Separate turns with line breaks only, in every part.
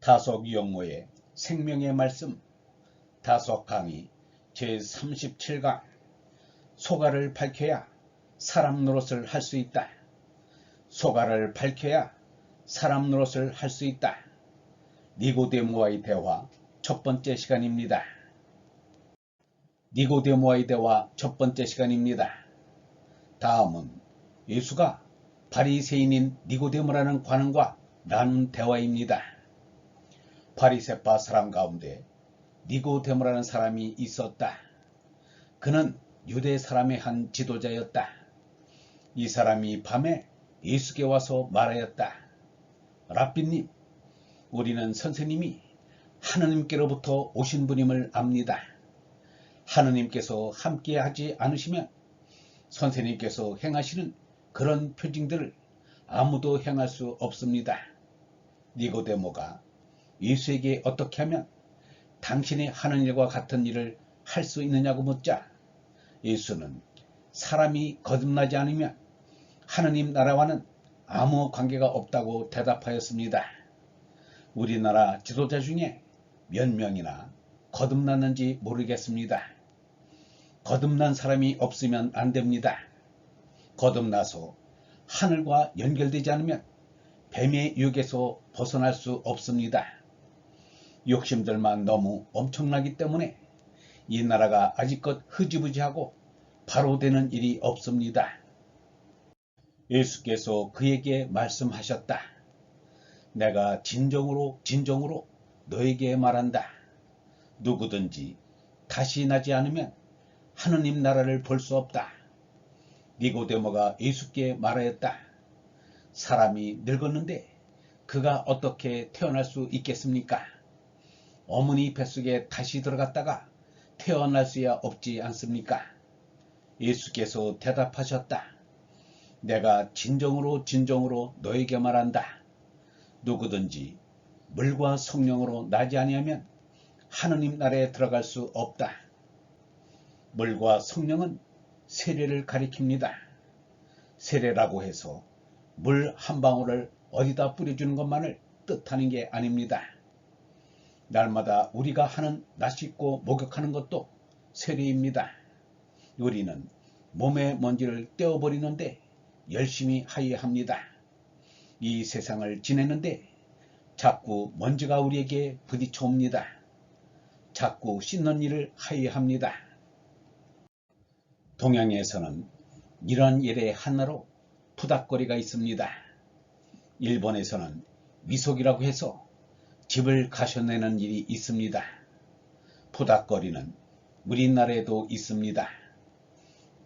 다속 영모의 생명의 말씀 다속 강의 제37강 소가를 밝혀야 사람 노릇을 할 수 있다. 소가를 밝혀야 사람 노릇을 할 수 있다. 니고데모와의 대화 첫 번째 시간입니다. 니고데모와의 대화 첫 번째 시간입니다. 다음은 예수가 바리새인인 니고데모라는 관원과 나눈 대화입니다. 바리새파 사람 가운데 니고데모라는 사람이 있었다. 그는 유대 사람의 한 지도자였다. 이 사람이 밤에 예수께 와서 말하였다. 라삐님, 우리는 선생님이 하느님께로부터 오신 분임을 압니다. 하느님께서 함께 하지 않으시면 선생님께서 행하시는 그런 표징들을 아무도 행할 수 없습니다. 니고데모가 예수에게 어떻게 하면 당신이 하는 일과 같은 일을 할 수 있느냐고 묻자 예수는 사람이 거듭나지 않으면 하느님 나라와는 아무 관계가 없다고 대답하였습니다. 우리나라 지도자 중에 몇 명이나 거듭났는지 모르겠습니다. 거듭난 사람이 없으면 안 됩니다. 거듭나서 하늘과 연결되지 않으면 뱀의 유혹에서 벗어날 수 없습니다. 욕심들만 너무 엄청나기 때문에 이 나라가 아직껏 흐지부지하고 바로 되는 일이 없습니다. 예수께서 그에게 말씀하셨다. 내가 진정으로 진정으로 너에게 말한다. 누구든지 다시 나지 않으면 하느님 나라를 볼 수 없다. 니고데모가 예수께 말하였다. 사람이 늙었는데 그가 어떻게 태어날 수 있겠습니까? 어머니 뱃속에 다시 들어갔다가 태어날 수야 없지 않습니까? 예수께서 대답하셨다. 내가 진정으로 진정으로 너에게 말한다. 누구든지 물과 성령으로 나지 아니하면 하느님 나라에 들어갈 수 없다. 물과 성령은 세례를 가리킵니다. 세례라고 해서 물 한 방울을 어디다 뿌려주는 것만을 뜻하는 게 아닙니다. 날마다 우리가 하는 낯씻고 목욕하는 것도 세례입니다. 우리는 몸의 먼지를 떼어버리는데 열심히 하여합니다. 이 세상을 지내는데 자꾸 먼지가 우리에게 부딪혀 옵니다. 자꾸 씻는 일을 하여합니다. 동양에서는 이런 일의 하나로 푸닥거리가 있습니다. 일본에서는 미속이라고 해서 집을 가셔내는 일이 있습니다. 푸닥거리는 우리나라에도 있습니다.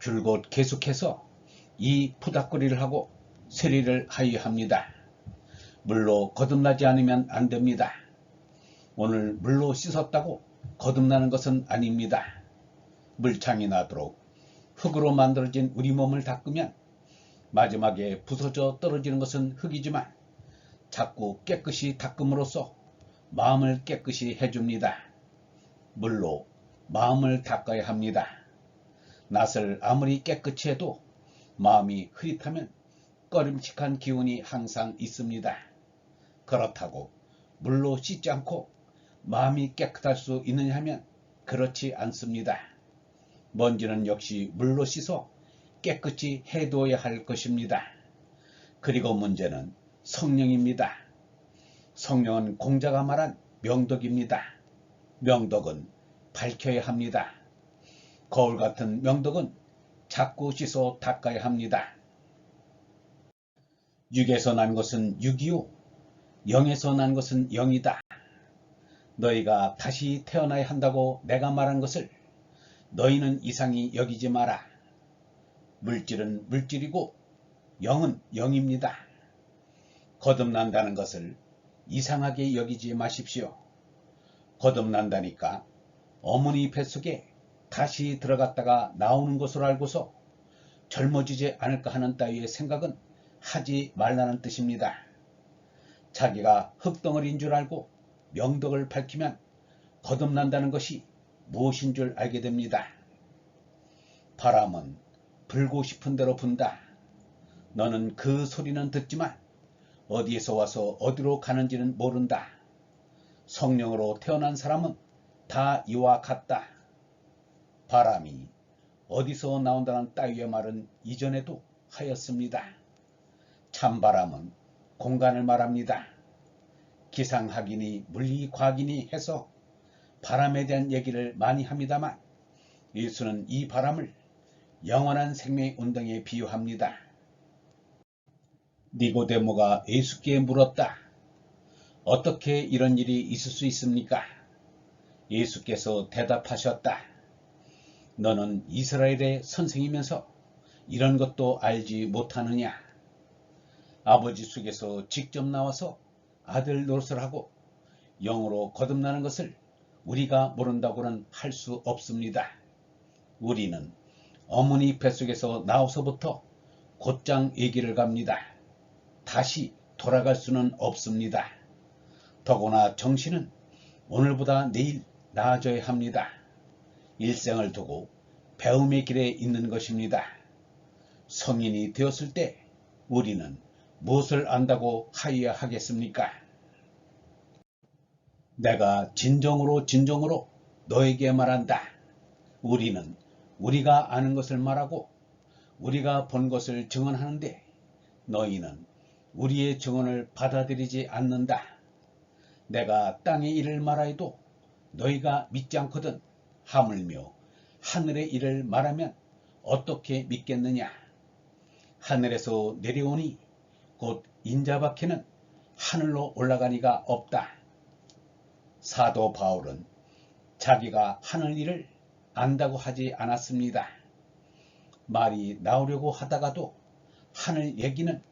줄곧 계속해서 이 푸닥거리를 하고 세리를 하여합니다. 물로 거듭나지 않으면 안 됩니다. 오늘 물로 씻었다고 거듭나는 것은 아닙니다. 물창이 나도록 흙으로 만들어진 우리 몸을 닦으면 마지막에 부서져 떨어지는 것은 흙이지만 자꾸 깨끗이 닦음으로써 마음을 깨끗이 해줍니다. 물로 마음을 닦아야 합니다. 낯을 아무리 깨끗이 해도 마음이 흐릿하면 꺼림칙한 기운이 항상 있습니다. 그렇다고 물로 씻지 않고 마음이 깨끗할 수 있느냐 하면 그렇지 않습니다. 먼지는 역시 물로 씻어 깨끗이 해둬야 할 것입니다. 그리고 문제는 성령입니다. 성령은 공자가 말한 명덕입니다. 명덕은 밝혀야 합니다. 거울 같은 명덕은 자꾸 씻어 닦아야 합니다. 육에서 난 것은 육이요 영에서 난 것은 영이다. 너희가 다시 태어나야 한다고 내가 말한 것을 너희는 이상히 여기지 마라. 물질은 물질이고 영은 영입니다. 거듭난다는 것을 이상하게 여기지 마십시오. 거듭난다니까 어머니 뱃속에 다시 들어갔다가 나오는 것으로 알고서 젊어지지 않을까 하는 따위의 생각은 하지 말라는 뜻입니다. 자기가 흙덩어리인 줄 알고 명덕을 밝히면 거듭난다는 것이 무엇인 줄 알게 됩니다. 바람은 불고 싶은 대로 분다. 너는 그 소리는 듣지만 어디에서 와서 어디로 가는지는 모른다. 성령으로 태어난 사람은 다 이와 같다. 바람이 어디서 나온다는 따위의 말은 이전에도 하였습니다. 찬바람은 공간을 말합니다. 기상학이니 물리과학이니 해서 바람에 대한 얘기를 많이 합니다만 예수는 이 바람을 영원한 생명의 운동에 비유합니다. 니고데모가 예수께 물었다. 어떻게 이런 일이 있을 수 있습니까? 예수께서 대답하셨다. 너는 이스라엘의 선생이면서 이런 것도 알지 못하느냐? 아버지 속에서 직접 나와서 아들 노릇을 하고 영으로 거듭나는 것을 우리가 모른다고는 할 수 없습니다. 우리는 어머니 뱃속에서 나와서부터 곧장 얘기를 갑니다. 다시 돌아갈 수는 없습니다. 더구나 정신은 오늘보다 내일 나아져야 합니다. 일생을 두고 배움의 길에 있는 것입니다. 성인이 되었을 때 우리는 무엇을 안다고 하여야 하겠습니까? 내가 진정으로 진정으로 너에게 말한다. 우리는 우리가 아는 것을 말하고 우리가 본 것을 증언하는데 너희는 우리의 증언을 받아들이지 않는다. 내가 땅의 일을 말하여도 너희가 믿지 않거든 하물며 하늘의 일을 말하면 어떻게 믿겠느냐? 하늘에서 내려오니 곧 인자밖에는 하늘로 올라가니가 없다. 사도 바울은 자기가 하늘 일을 안다고 하지 않았습니다. 말이 나오려고 하다가도 하늘 얘기는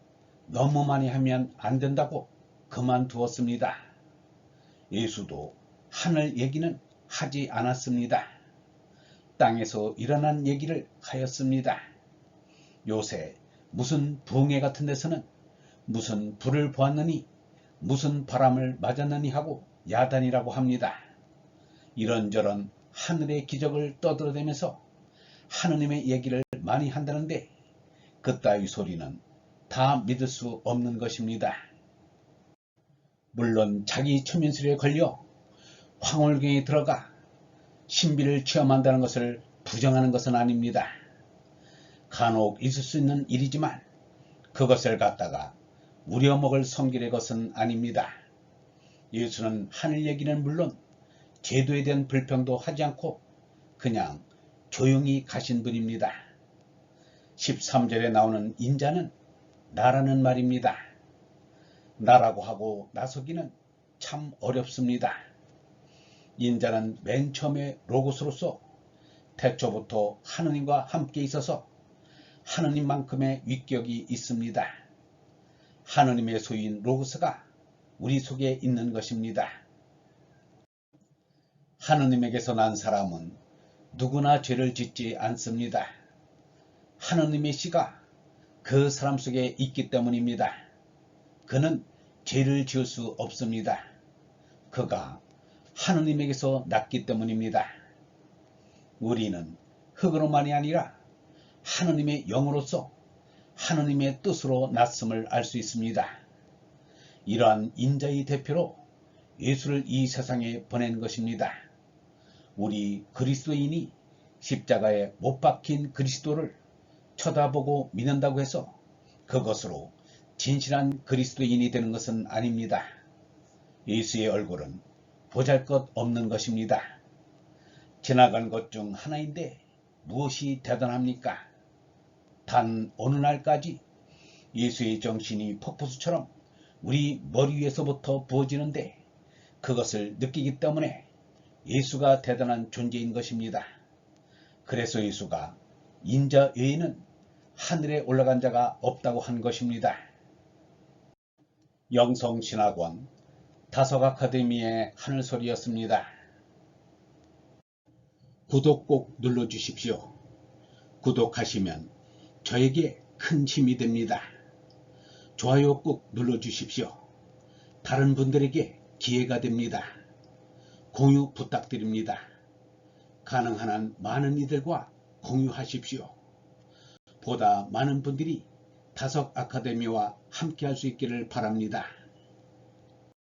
너무 많이 하면 안 된다고 그만두었습니다. 예수도 하늘 얘기는 하지 않았습니다. 땅에서 일어난 얘기를 하였습니다. 요새 무슨 붕해 같은 데서는 무슨 불을 보았느니 무슨 바람을 맞았느니 하고 야단이라고 합니다. 이런저런 하늘의 기적을 떠들어대면서 하느님의 얘기를 많이 한다는데 그따위 소리는 다 믿을 수 없는 것입니다. 물론 자기 초면술에 걸려 황홀경에 들어가 신비를 체험한다는 것을 부정하는 것은 아닙니다. 간혹 있을 수 있는 일이지만 그것을 갖다가 우려먹을 성질의 것은 아닙니다. 예수는 하늘 얘기는 물론 제도에 대한 불평도 하지 않고 그냥 조용히 가신 분입니다. 13절에 나오는 인자는 나라는 말입니다. 나라고 하고 나서기는 참 어렵습니다. 인자는 맨 처음에 로고스로서 태초부터 하느님과 함께 있어서 하느님만큼의 위격이 있습니다. 하느님의 소유인 로고스가 우리 속에 있는 것입니다. 하느님에게서 난 사람은 누구나 죄를 짓지 않습니다. 하느님의 씨가 그 사람 속에 있기 때문입니다. 그는 죄를 지을 수 없습니다. 그가 하느님에게서 났기 때문입니다. 우리는 흙으로만이 아니라 하느님의 영으로서 하느님의 뜻으로 났음을 알 수 있습니다. 이러한 인자의 대표로 예수를 이 세상에 보낸 것입니다. 우리 그리스도인이 십자가에 못 박힌 그리스도를 쳐다보고 믿는다고 해서 그것으로 진실한 그리스도인이 되는 것은 아닙니다. 예수의 얼굴은 보잘 것 없는 것입니다. 지나간 것 중 하나인데 무엇이 대단합니까? 단 어느 날까지 예수의 정신이 폭포수처럼 우리 머리 위에서부터 부어지는데 그것을 느끼기 때문에 예수가 대단한 존재인 것입니다. 그래서 예수가 인자 외에는 하늘에 올라간 자가 없다고 한 것입니다. 영성신학원 다석 아카데미의 하늘소리였습니다. 구독 꼭 눌러주십시오. 구독하시면 저에게 큰 힘이 됩니다. 좋아요 꼭 눌러주십시오. 다른 분들에게 기회가 됩니다. 공유 부탁드립니다. 가능한 한 많은 이들과 공유하십시오. 보다 많은 분들이 다석 아카데미와 함께 할 수 있기를 바랍니다.